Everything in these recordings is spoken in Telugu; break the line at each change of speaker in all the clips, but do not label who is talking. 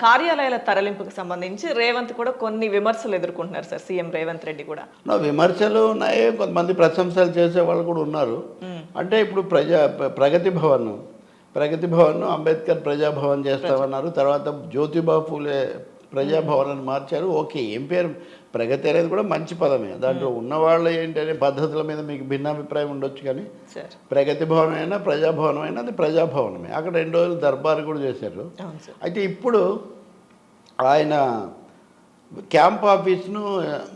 కార్యాలయాల తరలింపుకు సంబంధించి రేవంత్ కూడా కొన్ని విమర్శలు ఎదుర్కొంటున్నారు సార్ సీఎం రేవంత్ రెడ్డి కూడా.
నా విమర్శలు ఉన్నాయి కొంతమంది ప్రశంసలు చేసే వాళ్ళు కూడా ఉన్నారు. అంటే ఇప్పుడు ప్రజా ప్ర- ప్రగతి భవన్ ప్రగతి భవన్ అంబేద్కర్ ప్రజాభవన్ చేస్తామన్నారు తర్వాత జ్యోతిబా పూలే ప్రజాభవన్ అని మార్చారు. ఓకే ఏం పేరు? ప్రగతి అనేది కూడా మంచి పదమే. దాంట్లో ఉన్నవాళ్ళు ఏంటనే పద్ధతుల మీద మీకు భిన్నాభిప్రాయం ఉండొచ్చు కానీ ప్రగతి భవనం అయినా ప్రజాభవనం అయినా అది ప్రజాభవనమే. అక్కడ రెండు రోజులు దర్బారు కూడా చేశారు. అయితే ఇప్పుడు ఆయన క్యాంప్ ఆఫీస్ను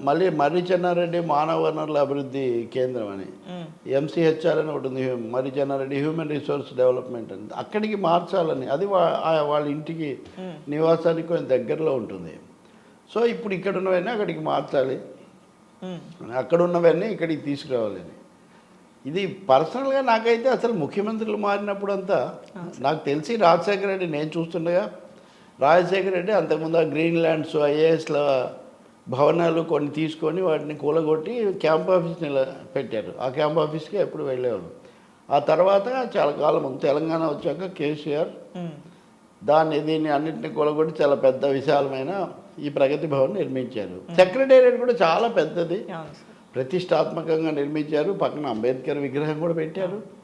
మళ్ళీ మర్రి చెన్నారెడ్డి మానవ వనరుల అభివృద్ధి కేంద్రం అని. ఎంసీహెచ్ఆర్ అని ఒకటి ఉంది Marri Chennareddy human resource development అని. అక్కడికి మార్చాలని. అది వాళ్ళ ఇంటికి నివాసానికి కొంచెం దగ్గరలో ఉంటుంది. సో ఇప్పుడు ఇక్కడ ఉన్నవన్నీ అక్కడికి మార్చాలి. అక్కడ ఉన్నవన్నీ ఇక్కడికి తీసుకురావాలని ఇది పర్సనల్గా నాకైతే అసలు ముఖ్యమంత్రులు మారినప్పుడు అంతా నాకు తెలిసి రాజశేఖర రెడ్డి నేను చూస్తుండగా రాజశేఖర రెడ్డి అంతకుముందు ఆ గ్రీన్ ల్యాండ్స్ ఐఏఎస్ల భవనాలు కొన్ని తీసుకొని వాటిని కూలగొట్టి క్యాంప్ ఆఫీస్ నిల పెట్టారు. ఆ క్యాంప్ ఆఫీస్కి ఎప్పుడు వెళ్ళేవాళ్ళు. ఆ తర్వాత చాలా కాలం తెలంగాణ వచ్చాక కేసీఆర్ దాన్ని దీన్ని అన్నింటిని కూలగొట్టి చాలా పెద్ద విశాలమైన ఈ ప్రగతి భవన్ నిర్మించారు. సెక్రటేరియట్ కూడా చాలా పెద్దది. ప్రతిష్టాత్మకంగా నిర్మించారు. పక్కన అంబేద్కర్ విగ్రహం కూడా పెట్టారు.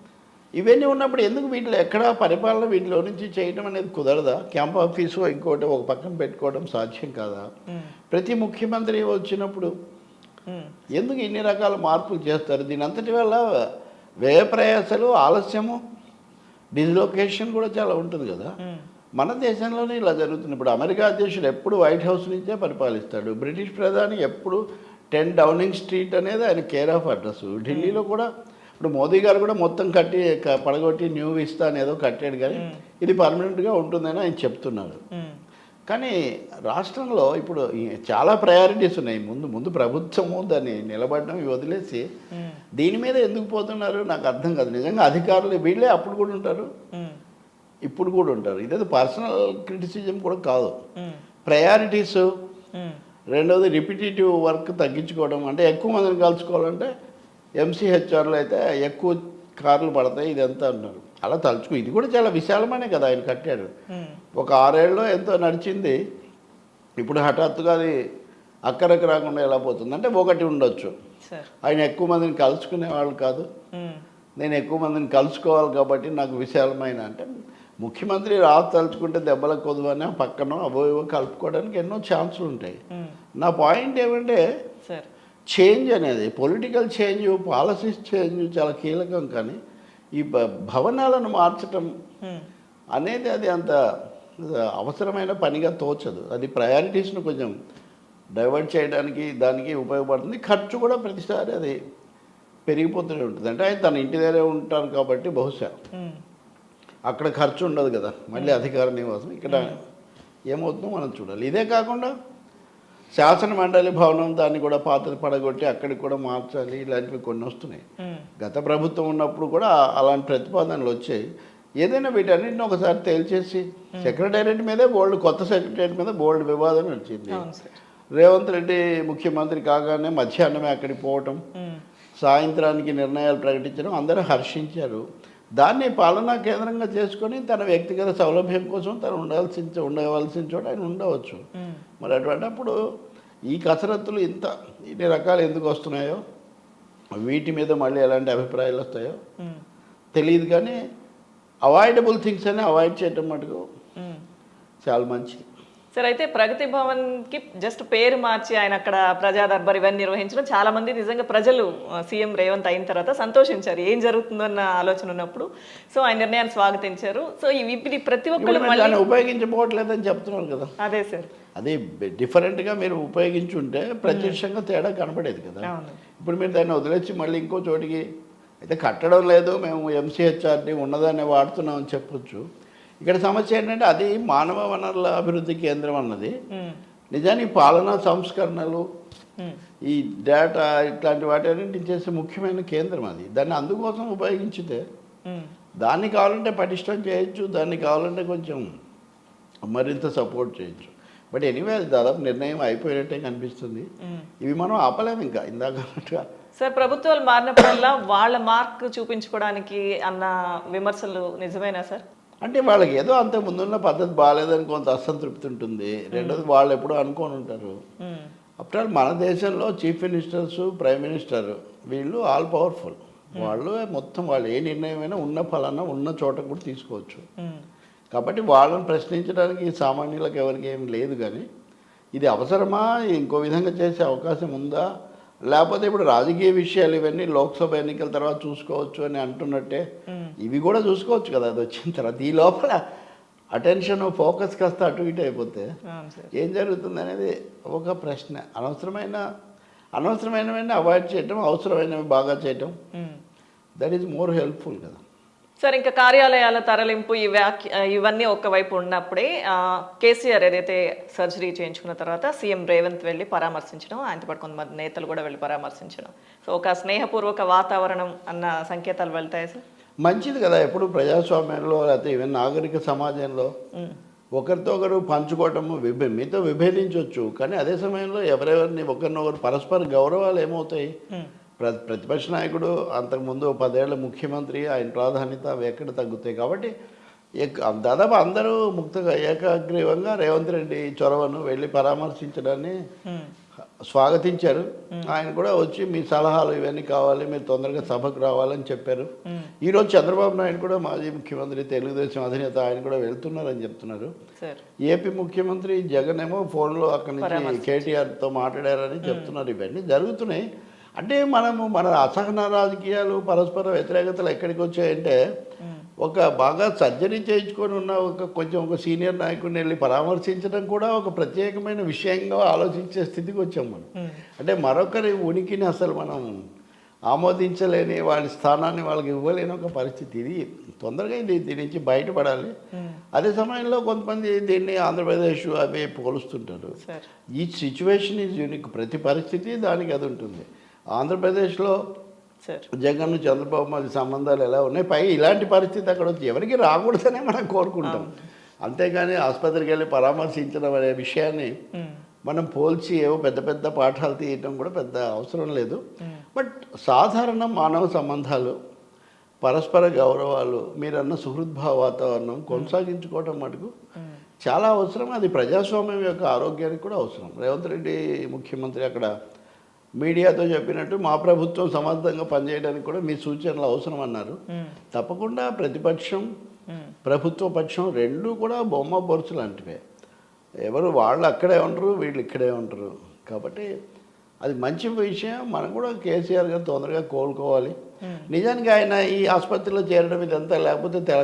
ఇవన్నీ ఉన్నప్పుడు ఎందుకు వీటిలో ఎక్కడా పరిపాలన వీటిలో నుంచి చేయడం అనేది కుదరదా? క్యాంప్ ఆఫీసు ఇంకోటి ఒక పక్కన పెట్టుకోవడం సాధ్యం కాదా? ప్రతి ముఖ్యమంత్రి వచ్చినప్పుడు ఎందుకు ఇన్ని రకాల మార్పులు చేస్తారు? దీని అంతటి వల్ల వ్యయ ప్రయాసలు ఆలస్యము డిజిలొకేషన్ కూడా చాలా ఉంటుంది కదా? మన దేశంలోనే ఇలా జరుగుతుంది. ఇప్పుడు అమెరికా అధ్యక్షుడు ఎప్పుడు వైట్ హౌస్ నుంచే పరిపాలిస్తాడు. బ్రిటిష్ ప్రధాని ఎప్పుడు టెన్ డౌనింగ్ స్ట్రీట్ అనేది ఆయన కేర్ ఆఫ్ అడ్రస్. ఢిల్లీలో కూడా ఇప్పుడు మోదీ గారు కూడా మొత్తం కట్టి పడగొట్టి న్యూ విస్తా అని ఏదో కట్టాడు కానీ ఇది పర్మనెంట్గా ఉంటుందని ఆయన చెప్తున్నారు. కానీ రాష్ట్రంలో ఇప్పుడు చాలా ప్రయారిటీస్ ఉన్నాయి. ముందు ముందు ప్రభుత్వము దాన్ని నిలబడడం వదిలేసి దీని మీద ఎందుకు పోతున్నారు? నాకు అర్థం కాదు. నిజంగా అధికారులు వీళ్ళే అప్పుడు కూడా ఉంటారు? ఇప్పుడు కూడా ఉంటారు. ఇదేదో పర్సనల్ క్రిటిసిజం కూడా కాదు. ప్రయారిటీస్. రెండవది రిపిటేటివ్ వర్క్ తగ్గించుకోవడం. అంటే ఎక్కువ మందిని కలుసుకోవాలంటే ఎంసీహెచ్ఆర్లో అయితే ఎక్కువ కార్లు పడతాయి ఇదంతా అన్నారు. అలా తలుచుకో ఇది కూడా చాలా విశాలమనే కదా ఆయన కట్టాడు. ఒక ఆరేళ్ళలో ఎంతో నడిచింది. ఇప్పుడు హఠాత్తుగా అది అక్కడికి రాకుండా ఎలా పోతుంది? అంటే ఒకటి ఉండొచ్చు. ఆయన ఎక్కువ మందిని కలుసుకునే వాళ్ళు కాదు. నేను ఎక్కువ మందిని కలుసుకోవాలి కాబట్టి నాకు విశాలమైన అంటే ముఖ్యమంత్రి రాదు తలుచుకుంటే దెబ్బల కొదువని పక్కన అవో ఇవో కలుపుకోవడానికి ఎన్నో ఛాన్సులు ఉంటాయి నా పాయింట్ ఏమంటే
సార్.
చేంజ్ అనేది పొలిటికల్ చేంజ్ పాలసీస్ చేంజ్ చాలా కీలకం కానీ ఈ భవనాలను మార్చటం అనేది అది అంత అవసరమైన పనిగా తోచదు. అది ప్రయారిటీస్ను కొంచెం డైవర్ట్ చేయడానికి దానికి ఉపయోగపడుతుంది. ఖర్చు కూడా ప్రతిసారి అది పెరిగిపోతూనే ఉంటుంది. అంటే ఆయన తన ఇంటి దగ్గరే ఉంటారు కాబట్టి బహుశా. అక్కడ ఖర్చు ఉండదు కదా. మళ్ళీ అధికార నివాసం. ఇక్కడ ఏమవుతుందో మనం చూడాలి. ఇదే కాకుండా శాసన మండలి భవనం దాన్ని కూడా పాత పడగొట్టి అక్కడికి కూడా మార్చాలి ఇలాంటివి కొన్ని వస్తున్నాయి. గత ప్రభుత్వం ఉన్నప్పుడు కూడా అలాంటి ప్రతిపాదనలు వచ్చాయి. ఏదైనా వీటన్నిటిని ఒకసారి తేల్చేసి సెక్రటేరియట్ మీదే బోల్డ్ కొత్త సెక్రటేరియట్ మీద బోల్డ్ వివాదం వచ్చింది.
సార్.
రేవంత్ రెడ్డి ముఖ్యమంత్రి కాగానే మధ్యాహ్నమే అక్కడికి పోవటం సాయంత్రానికి నిర్ణయాలు ప్రకటించడం అందరూ హర్షించారు. దాన్ని పాలనా కేంద్రంగా చేసుకొని తన వ్యక్తిగత సౌలభ్యం కోసం తను ఉండాల్సిన ఉండవలసిన చోట ఆయన ఉండవచ్చు. మరి అటువంటిప్పుడు ఈ కసరత్తులు ఇంత ఇన్ని రకాలు ఎందుకు వస్తున్నాయో వీటి మీద మళ్ళీ ఎలాంటి అభిప్రాయాలు వస్తాయో తెలియదు కానీ అవాయిడబుల్ థింగ్స్ అని అవాయిడ్ చేయటం మటుకు. చాలా మంచిది.
సార్ అయితే ప్రగతి భవన్కి జస్ట్ పేరు మార్చి ఆయన అక్కడ ప్రజా దర్బార్ ఇవన్నీ నిర్వహించడం చాలా మంది నిజంగా ప్రజలు సీఎం రేవంత్ అయిన తర్వాత సంతోషించారు. ఏం జరుగుతుందో అన్న ఆలోచన ఉన్నప్పుడు. సో ఆయన నిర్ణయాన్ని స్వాగతించారు. సో ఇది ప్రతి
ఇప్పుడు
మళ్ళీ
దాన్ని ఉపయోగించబోవట్లేదని చెప్తున్నారు కదా.
అదే సార్.
అది డిఫరెంట్గా మీరు ఉపయోగించుంటే ప్రత్యక్షంగా తేడా కనపడేది కదా. ఇప్పుడు మీరు దాన్ని వదిలేసి మళ్ళీ ఇంకో చోటికి అయితే కట్టడం లేదు మేము ఎంసీహెచ్ఆర్డి ఉన్నదాన్ని వాడుతున్నాం అని చెప్పొచ్చు. ఇక్కడ సమస్య ఏంటంటే అది మానవ వనరుల అభివృద్ధి కేంద్రం అన్నది. నిజానికి పాలనా సంస్కరణలు ఈ డేటా ఇట్లాంటి వాటి చేసే ముఖ్యమైన కేంద్రం అది. దాన్ని అందుకోసం ఉపయోగించితే దాన్ని కావాలంటే పటిష్టం చేయొచ్చు దాన్ని కావాలంటే కొంచెం మరింత సపోర్ట్ చేయొచ్చు. బట్ ఎనీవే దాదాపు నిర్ణయం అయిపోయినట్టే కనిపిస్తుంది. ఇవి మనం ఆపలేము ఇంకా ఇందాక అన్నట్టుగా.
సార్ ప్రభుత్వాలు మారినప్పుడల్లా వాళ్ళ మార్క్ చూపించుకోవడానికి అన్న విమర్శలు నిజమేనా సార్?
అంటే వాళ్ళకి ఏదో అంత ముందున్న పద్ధతి బాగాలేదని కొంత అసంతృప్తి ఉంటుంది. రెండోది వాళ్ళు ఎప్పుడో అనుకొని ఉంటారు. ఆల్ మన దేశంలో చీఫ్ మినిస్టర్స్ ప్రైమ్ మినిస్టర్ వీళ్ళు ఆల్ పవర్ఫుల్. వాళ్ళు మొత్తం వాళ్ళు ఏ నిర్ణయమైనా ఉన్న ఫలానా ఉన్న చోట కూడా తీసుకోవచ్చు. కాబట్టి వాళ్ళని ప్రశ్నించడానికి సామాన్యులకు ఎవరికి ఏం లేదు కానీ ఇది అవసరమా? ఇంకో విధంగా చేసే అవకాశం ఉందా? లేకపోతే ఇప్పుడు రాజకీయ విషయాలు ఇవన్నీ లోక్సభ ఎన్నికల తర్వాత చూసుకోవచ్చు అని అంటున్నట్టే ఇవి కూడా చూసుకోవచ్చు కదా అది వచ్చిన తర్వాత. ఈ లోపల అటెన్షన్ ఫోకస్ కాస్త అటు ఇటు అయిపోతే ఏం జరుగుతుంది అనేది ఒక ప్రశ్న. అనవసరమైన అనవసరమైనవన్నీ అవాయిడ్ చేయటం అవసరమైనవి బాగా చేయటం. దట్ ఈజ్ మోర్ హెల్ప్ఫుల్ కదా.
సార్ ఇంకా కార్యాలయాల తరలింపు ఈ వ్యాఖ్య ఇవన్నీ ఒకవైపు ఉన్నప్పుడే కేసీఆర్ ఏదైతే సర్జరీ చేయించుకున్న తర్వాత సీఎం రేవంత్ వెళ్ళి పరామర్శించడం ఆయనతో పాటు కొంతమంది నేతలు కూడా వెళ్ళి పరామర్శించడం. సో ఒక స్నేహపూర్వక వాతావరణం అన్న సంకేతాలు వెళ్తాయి సార్?
మంచిది కదా ఎప్పుడు ప్రజాస్వామ్యంలో లేకపోతే ఈవెన్ నాగరిక సమాజంలో ఒకరితో ఒకరు పంచుకోవటము విభే మీతో విభేదించవచ్చు కానీ అదే సమయంలో ఎవరెవరిని ఒకరినొకరు పరస్పర గౌరవాలు ఏమవుతాయి? ప్ర ప్రతిపక్ష నాయకుడు అంతకుముందు పదేళ్ళ ముఖ్యమంత్రి ఆయన ప్రాధాన్యత అవి ఎక్కడ తగ్గుతాయి కాబట్టి ఎక్- దాదాపు అందరూ ముక్తగా ఏకాగ్రీవంగా రేవంత్ రెడ్డి చొరవను వెళ్ళి పరామర్శించడాన్ని స్వాగతించారు. ఆయన కూడా వచ్చి మీ సలహాలు ఇవన్నీ కావాలి మీరు తొందరగా సభకు రావాలని చెప్పారు. ఈరోజు చంద్రబాబు నాయుడు కూడా మాజీ ముఖ్యమంత్రి తెలుగుదేశం అధినేత ఆయన కూడా వెళ్తున్నారని చెప్తున్నారు. ఏపీ ముఖ్యమంత్రి జగన్ ఏమో ఫోన్లో అక్కడి నుంచి కేటీఆర్తో మాట్లాడారని చెప్తున్నారు. ఇవన్నీ జరుగుతున్నాయి. అంటే మనము మన అసహన రాజకీయాలు పరస్పర వ్యతిరేకతలు ఎక్కడికి వచ్చాయంటే ఒక బాగా సర్జరీ చేయించుకొని ఉన్న ఒక కొంచెం ఒక సీనియర్ నాయకుడిని వెళ్ళి పరామర్శించడం కూడా ఒక ప్రత్యేకమైన విషయంగా ఆలోచించే స్థితికి వచ్చాం మనం. అంటే మరొకరి ఉనికిని అసలు మనం ఆమోదించలేని వాళ్ళ స్థానాన్ని వాళ్ళకి ఇవ్వలేని ఒక పరిస్థితి. ఇది తొందరగా ఇది దీని నుంచి బయటపడాలి. అదే సమయంలో కొంతమంది దీన్ని ఆంధ్రప్రదేశ్ అవి పోలుస్తుంటారు. ఈ సిచ్యువేషన్ ఈజ్ యూనిక్. ప్రతి పరిస్థితి దానికి అది ఉంటుంది. ఆంధ్రప్రదేశ్లో జగన్ చంద్రబాబు మధ్య సంబంధాలు ఎలా ఉన్నాయి? పై ఇలాంటి పరిస్థితి అక్కడ వచ్చి ఎవరికి రాకూడదనే మనం కోరుకుంటాం. అంతేగాని ఆసుపత్రికి వెళ్ళి పరామర్శించడం అనే విషయాన్ని మనం పోల్చి ఏవో పెద్ద పెద్ద పాఠాలు తీయటం కూడా పెద్ద అవసరం లేదు. బట్ సాధారణ మానవ సంబంధాలు పరస్పర గౌరవాలు మీరన్న సుహృద్భావ వాతావరణం కొనసాగించుకోవటం మటుకు చాలా అవసరం. అది ప్రజాస్వామ్యం యొక్క ఆరోగ్యానికి కూడా అవసరం. రేవంత్ రెడ్డి ముఖ్యమంత్రి అక్కడ మీడియాతో చెప్పినట్టు మా ప్రభుత్వం సమర్థంగా పనిచేయడానికి కూడా మీ సూచనలు అవసరం అన్నారు. తప్పకుండా ప్రతిపక్షం ప్రభుత్వ పక్షం రెండూ కూడా బొమ్మ బొరుసు లాంటివే. ఎవరు వాళ్ళు అక్కడే ఉంటారు వీళ్ళు ఇక్కడే ఉంటారు కాబట్టి అది మంచి విషయం. మనం కూడా కేసీఆర్ గారు తొందరగా కోలుకోవాలి. నిజానికి ఆయన ఈ ఆసుపత్రిలో చేరడం ఇదంతా లేకపోతే తెలంగాణ